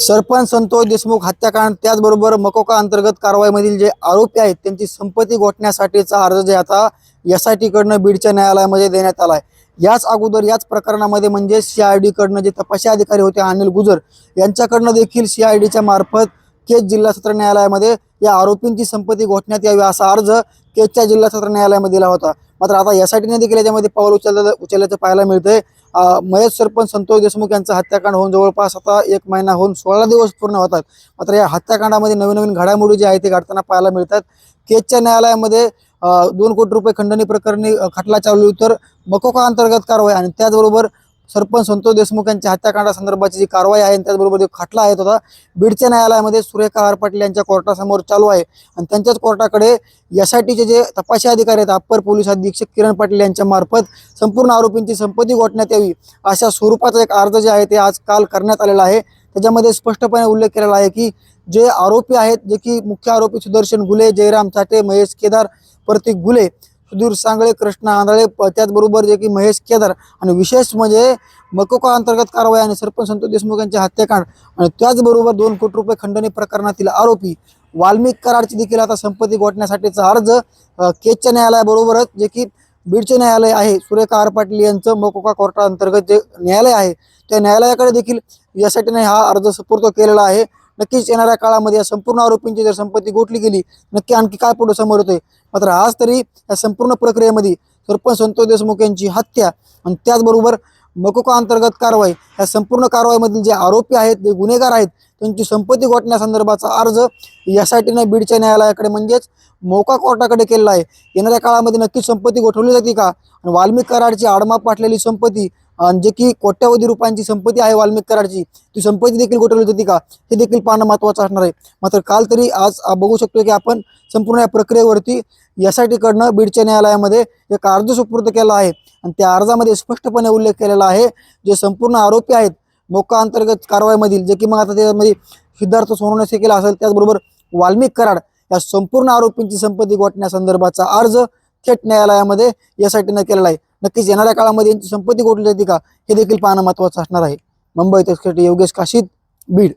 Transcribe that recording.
सरपंच संतोष देशमुख हत्याकांड त्याचबरोबर मकोका अंतर्गत कारवाईमधील जे आरोपी आहेत त्यांची संपत्ती गोठण्यासाठीचा अर्ज जे आता एस आय टीकडनं बीडच्या न्यायालयामध्ये देण्यात आला आहे याच अगोदर याच प्रकरणामध्ये म्हणजे सी आय डीकडनं जे तपासी अधिकारी होते अनिल गुजर यांच्याकडनं देखील सी आय डीच्या मार्फत केज जिल्हा सत्र न्यायालयामध्ये या आरोपींची संपत्ती घोषण्यात यावी असा अर्ज केजच्या जिल्हा सत्र न्यायालयामध्ये दिला होता. मात्र आता यासाठीने आय देखील याच्यामध्ये पाऊल उचललं उचलल्याचं पाहायला मिळतंय. मयत महेश सरपंच संतोष देशमुख यांचं हत्याकांड होऊन जवळपास आता एक महिना होऊन सोळा दिवस पूर्ण होतात. मात्र या हत्याकांडामध्ये नवीन नवीन घडामोडी जी आहे ते घडताना पाहायला मिळतात. केजच्या न्यायालयामध्ये दोन कोटी रुपये खंडणी प्रकरणी खटला चालू तर मकोका अंतर्गत कारवाई आणि त्याचबरोबर सरपंच संतोष देशमुख यांच्या हत्याकांडासंदर्भाची जी कारवाई आहे आणि त्याचबरोबर जो खटला आहे होता आता बीडच्या न्यायालयामध्ये सुरेखा आर पाटील यांच्या कोर्टासमोर चालू आहे. आणि त्यांच्याच कोर्टाकडे यासाठीचे जे तपासी अधिकारी आहेत अप्पर पोलीस अधीक्षक किरण पाटील यांच्या मार्फत संपूर्ण आरोपींची संपत्ती गोठण्यात यावी अशा स्वरूपाचा एक अर्ज जे आहे ते आज काल करण्यात आलेला आहे. त्याच्यामध्ये स्पष्टपणे उल्लेख केलेला आहे की जे आरोपी आहेत जे की मुख्य आरोपी सुदर्शन गुले जयराम चाटे महेश केदार प्रतीक गुले सुधीर सांगळे कृष्णा आंधळे प- त्याचबरोबर जे की महेश केदार आणि विशेष म्हणजे मकोका अंतर्गत कारवाई आणि सरपंच संतोष देशमुख यांचे हत्याकांड आणि त्याचबरोबर दोन कोटी रुपये खंडणी प्रकरणातील आरोपी वाल्मिक कराडची देखील आता संपत्ती गोठण्यासाठीचा अर्ज केचच्या न्यायालयाबरोबरच जे की बीडचे न्यायालय आहे सुरेखा आर पाटील यांचं मकोका कोर्टाअंतर्गत जे न्यायालय आहे त्या न्यायालयाकडे देखील यासाठी हा अर्ज सुपूर्द केलेला आहे. नक्कीच येणाऱ्या काळामध्ये या संपूर्ण आरोपींची जर संपत्ती गोठली गेली नक्की आणखी काय पुढे समोर होते मात्र आज तरी या संपूर्ण प्रक्रियेमध्ये सरपंच संतोष देशमुख यांची हत्या आणि त्याचबरोबर मकोका अंतर्गत कारवाई या संपूर्ण कारवाईमधील जे आरोपी आहेत जे गुन्हेगार आहेत त्यांची संपत्ती गोठण्यासंदर्भाचा अर्ज यासाठीनं आय टीने बीडच्या न्यायालयाकडे म्हणजेच मोका कोर्टाकडे केलेला आहे. येणाऱ्या काळामध्ये नक्कीच संपत्ती गोठवली जाते का? आणि वाल्मिक कराडची आडमाप पाटलेली संपत्ती जे की कोट्यावधी रुपयांची संपत्ती आहे वाल्मिक कराडची ती संपत्ती देखील गोठवली होती का? हे देखील पाहणं महत्त्वाचं असणार आहे. मात्र काल तरी आज बघू शकतो की आपण संपूर्ण या प्रक्रियेवरती एस बीडच्या न्यायालयामध्ये एक अर्ज सुपूर्द केला आहे. आणि त्या अर्जामध्ये स्पष्टपणे उल्लेख केलेला आहे जे संपूर्ण आरोपी आहेत मोका अंतर्गत कारवाईमधील जे की मग आता त्यामध्ये सिद्धार्थ सोनवणे केला असेल त्याचबरोबर वाल्मिक कराड या संपूर्ण आरोपींची संपत्ती गोठण्यासंदर्भाचा अर्ज थेट न्यायालयामध्ये यासाठी केलेला आहे. नक्कीच येणाऱ्या काळामध्ये यांची संपत्ती गोठली जाते का हे देखील पाहणं महत्त्वाचं असणार आहे. मुंबई तस्करी योगेश काशीद बीड.